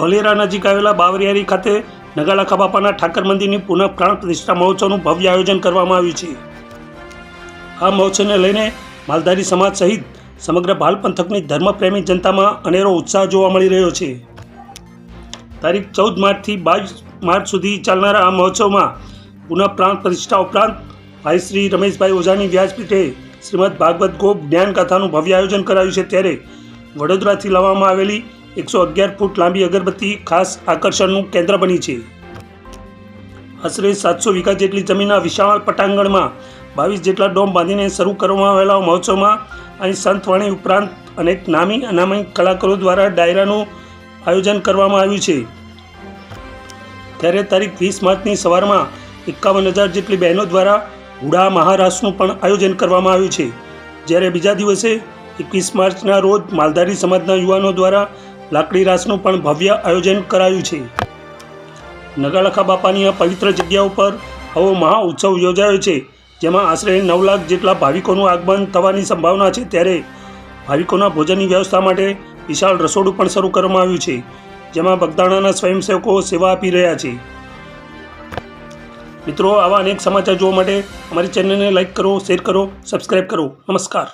વલેરા નજીક આવેલા બાવરિયારી ખાતે નગાલાખા બાપાના ઠાકર મંદિરની પુનઃ પ્રાણ પ્રતિષ્ઠા મહોત્સવનું ભવ્ય આયોજન કરવામાં આવ્યું છે. આ મહોત્સવને લઈને માલધારી સમાજ સહિત સમગ્ર ભાલ પંથકની ધર્મપ્રેમી જનતામાં અનેરો ઉત્સાહ જોવા મળી રહ્યો છે. તારીખ ચૌદ માર્ચથી બાવીસ માર્ચ સુધી ચાલનારા આ મહોત્સવમાં પુનઃ પ્રાણ પ્રતિષ્ઠા ઉપરાંત ભાઈ શ્રી રમેશભાઈ ઓઝાની વ્યાસપીઠે શ્રીમદ ભાગવત ગોપ જ્ઞાનકથાનું ભવ્ય આયોજન કરાયું છે. ત્યારે વડોદરાથી લાવવામાં આવેલી એકસો અગિયાર ફૂટ લાંબી અગરબત્તી ખાસ આકર્ષણનું કેન્દ્ર બની છે. આશરે સાતસો વીઘા જેટલી જમીનના વિશાળ પટાંગણમાં બાવીસ જેટલા ડોમ બાંધીને શરૂ કરવામાં આવેલા મહોત્સવમાં અહીં સંતવાણી ઉપરાંત અનેક નામી અનામી કલાકારો દ્વારા ડાયરાનું આયોજન કરવામાં આવ્યું છે. ત્યારે તારીખ વીસ માર્ચની સવારમાં એકાવન હજાર જેટલી બહેનો દ્વારા હુડા મહારાસનું પણ આયોજન કરવામાં આવ્યું છે. જ્યારે બીજા દિવસે એકવીસ માર્ચના રોજ માલધારી સમાજના યુવાનો દ્વારા લાકડી રાસનું પણ ભવ્ય આયોજન કરાયું છે. નગાલખા બાપાની આ પવિત્ર જગ્યા ઉપર આવો મહા ઉત્સવ યોજાયો છે, જેમાં આશરે નવ લાખ જેટલા ભાવિકોનું આગમન થવાની સંભાવના છે ત્યારે ભાવિકોના ભોજનની વ્યવસ્થા માટે વિશાળ રસોડું પણ શરૂ કરવામાં આવ્યું છે, જેમાં બગદાણાના સ્વયંસેવકો સેવા આપી રહ્યા છે. મિત્રો, આવા અનેક સમાચાર જોવા માટે અમારી ચેનલને લાઇક કરો, શેર કરો સબસ્ક્રાઈબ કરો. નમસ્કાર.